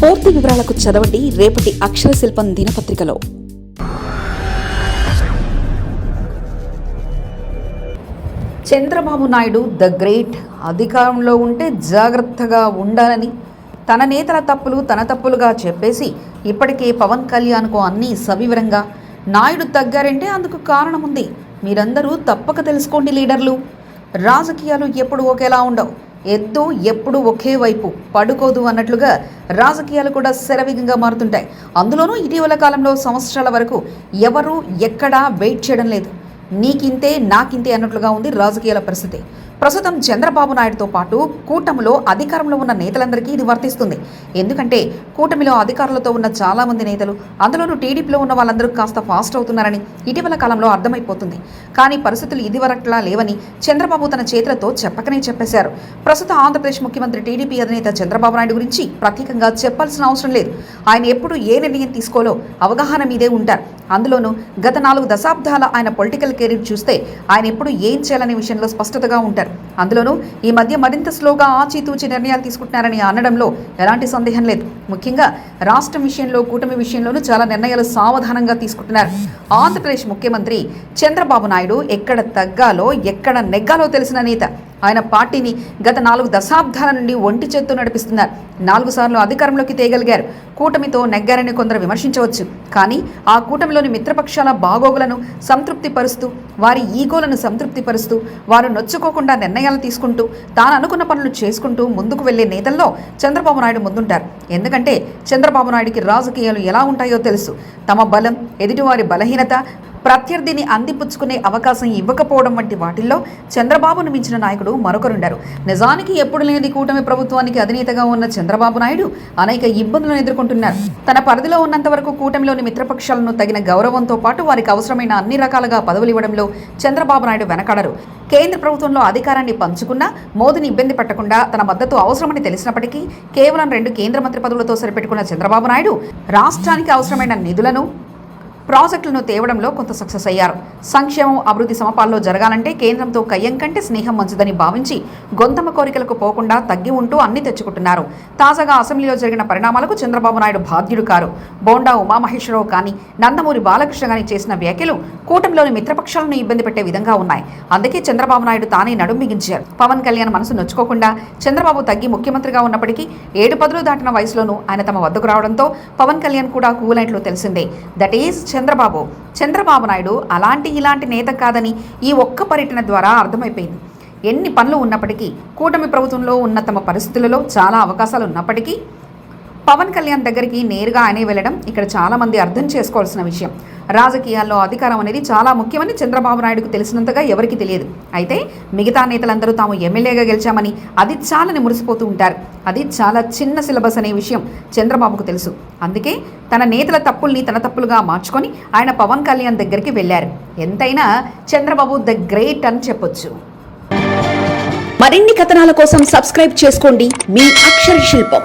పూర్తి వివరాలకు చదవండి రేపటి అక్షర శిల్పం దినపత్రికలో. Chandrababu Naidu the great. అధికారంలో ఉంటే జాగ్రత్తగా ఉండాలని తన నేతల తప్పులు తన తప్పులుగా చెప్పేసి ఇప్పటికే పవన్ కళ్యాణ్కు అన్నీ సవివరంగా. నాయుడు తగ్గారంటే అందుకు కారణం ఉంది మీరందరూ తప్పక తెలుసుకోండి లీడర్లు. రాజకీయాలు ఎప్పుడు ఒకేలా ఉండవు. ఎద్దు ఎప్పుడు ఒకే వైపు పడుకోదు అన్నట్లుగా రాజకీయాలు కూడా శరవేగంగా మారుతుంటాయి. అందులోనూ ఇటీవల కాలంలో సంవత్సరాల వరకు ఎవరు ఎక్కడా వెయిట్ చేయడం లేదు. నీకింతే నాకింతే అన్నట్లుగా ఉంది రాజకీయాల పరిస్థితి. ప్రస్తుతం చంద్రబాబు నాయుడుతో పాటు కూటమిలో అధికారంలో ఉన్న నేతలందరికీ ఇది వర్తిస్తుంది. ఎందుకంటే కూటమిలో అధికారులతో ఉన్న చాలా మంది నేతలు అందులోనూ టీడీపీలో ఉన్న వాళ్ళందరూ కాస్త ఫాస్ట్ అవుతున్నారని ఇటీవల కాలంలో అర్థమైపోతుంది. కానీ పరిస్థితులు ఇదివరట్లా లేవని చంద్రబాబు తన చేతులతో చెప్పకనే చెప్పేశారు. ప్రస్తుత ఆంధ్రప్రదేశ్ ముఖ్యమంత్రి టీడీపీ అధినేత చంద్రబాబు నాయుడు గురించి ప్రత్యేకంగా చెప్పాల్సిన అవసరం లేదు. ఆయన ఎప్పుడు ఏ నిర్ణయం తీసుకోలో అవగాహన మీదే ఉంటారు. అందులోనూ గత నాలుగు దశాబ్దాల ఆయన పొలిటికల్ కెరీర్ చూస్తే ఆయన ఎప్పుడు ఏం చేయాలనే విషయంలో స్పష్టతగా ఉంటారు. అందులోనూ ఈ మధ్య మరింత స్లోగా ఆచితూచి నిర్ణయాలు తీసుకుంటున్నారని అనడంలో ఎలాంటి సందేహం లేదు. ముఖ్యంగా రాష్ట్రం విషయంలో కూటమి విషయంలోనూ చాలా నిర్ణయాలు సావధానంగా తీసుకుంటున్నారు. ఆంధ్రప్రదేశ్ ముఖ్యమంత్రి చంద్రబాబు నాయుడు ఎక్కడ తగ్గాలో ఎక్కడ నెగ్గాలో తెలిసిన నేత ఆయన పార్టీని గత నాలుగు దశాబ్దాల నుండి ఒంటి చేత్తో నడిపిస్తున్నారు. నాలుగు సార్లు అధికారంలోకి తేగలిగారు. కూటమితో నెగ్గారని కొందరు విమర్శించవచ్చు. కానీ ఆ కూటమిలోని మిత్రపక్షాల బాగోగులను సంతృప్తి పరుస్తూ వారి ఈగోలను సంతృప్తి పరుస్తూ వారు నొచ్చుకోకుండా నిర్ణయాలు తీసుకుంటూ తాను అనుకున్న పనులు చేసుకుంటూ ముందుకు వెళ్ళే నేతల్లో చంద్రబాబు నాయుడు ముందుంటారు. ఎందుకంటే చంద్రబాబు నాయుడికి రాజకీయాలు ఎలా ఉంటాయో తెలుసు. తమ బలం ఎదుటివారి బలహీనత ప్రత్యర్థిని అందిపుచ్చుకునే అవకాశం ఇవ్వకపోవడం వంటి వాటిల్లో చంద్రబాబును మించిన నాయకుడు మరొకరుండారు. నిజానికి ఎప్పుడు లేని కూటమి ప్రభుత్వానికి అధినేతగా ఉన్న చంద్రబాబు నాయుడు అనేక ఇబ్బందులను ఎదుర్కొంటున్నారు. తన పరిధిలో ఉన్నంత వరకు కూటమిలోని మిత్రపక్షాలను తగిన గౌరవంతో పాటు వారికి అవసరమైన అన్ని రకాలుగా పదవులు ఇవ్వడంలో చంద్రబాబు నాయుడు వెనకాడరు. కేంద్ర ప్రభుత్వంలో అధికారాన్ని పంచుకున్నా మోదీని ఇబ్బంది పట్టకుండా తన మద్దతు అవసరమని తెలిసినప్పటికీ కేవలం రెండు కేంద్ర మంత్రి పదవులతో సరిపెట్టుకున్న చంద్రబాబు నాయుడు రాష్ట్రానికి అవసరమైన నిధులను ప్రాజెక్టులను తేవడంలో కొంత సక్సెస్ అయ్యారు. సంక్షేమం అభివృద్ధి సమపాల్లో జరగాలంటే కేంద్రంతో కయ్యం కంటే స్నేహం మంచిదని భావించి గొంతమ కోరికలకు పోకుండా తగ్గి ఉంటూ అన్ని తెచ్చుకుంటున్నారు. తాజాగా అసెంబ్లీలో జరిగిన పరిణామాలకు చంద్రబాబు నాయుడు బాధ్యుడు కారు. బోండా ఉమామహేశ్వరరావు కానీ నందమూరి బాలకృష్ణ కానీ చేసిన వ్యాఖ్యలు కూటమిలోని మిత్రపక్షాలను ఇబ్బంది పెట్టే విధంగా ఉన్నాయి. అందుకే చంద్రబాబు నాయుడు తానే నడుం బిగించారు. పవన్ కళ్యాణ్ మనసు నొచ్చుకోకుండా చంద్రబాబు తగ్గి ముఖ్యమంత్రిగా ఉన్నప్పటికీ ఏడు పదులు దాటిన వయసులోనూ ఆయన తమ వద్దకు రావడంతో పవన్ కళ్యాణ్ కూడా కూలైనట్లు తెలిసిందే. That is Chandrababu. Chandrababu Naidu అలాంటి ఇలాంటి నేత కాదని ఈ ఒక్క పర్యటన ద్వారా అర్థమైపోయింది. ఎన్ని పనులు ఉన్నప్పటికీ కూటమి ప్రభుత్వంలో ఉన్న తమ పరిస్థితులలో చాలా అవకాశాలు ఉన్నప్పటికీ పవన్ కళ్యాణ్ దగ్గరికి నేరుగా ఆయనే వెళ్ళడం ఇక్కడ చాలామంది అర్థం చేసుకోవాల్సిన విషయం. రాజకీయాల్లో అధికారం అనేది చాలా ముఖ్యమని చంద్రబాబు నాయుడుకు తెలిసినంతగా ఎవరికి తెలియదు. అయితే మిగతా నేతలందరూ తాము ఎమ్మెల్యేగా గెలిచామని అది చాలని మురిసిపోతూ ఉంటారు. అది చాలా చిన్న సిలబస్ అనే విషయం చంద్రబాబుకు తెలుసు. అందుకే తన నేతల తప్పుల్ని తన తప్పులుగా మార్చుకొని ఆయన పవన్ కళ్యాణ్ దగ్గరికి వెళ్ళారు. ఎంతైనా చంద్రబాబు ద గ్రేట్ అని చెప్పొచ్చు. మరిన్ని కథనాల కోసం సబ్స్క్రైబ్ చేసుకోండి. మీ అక్షర శిల్పం.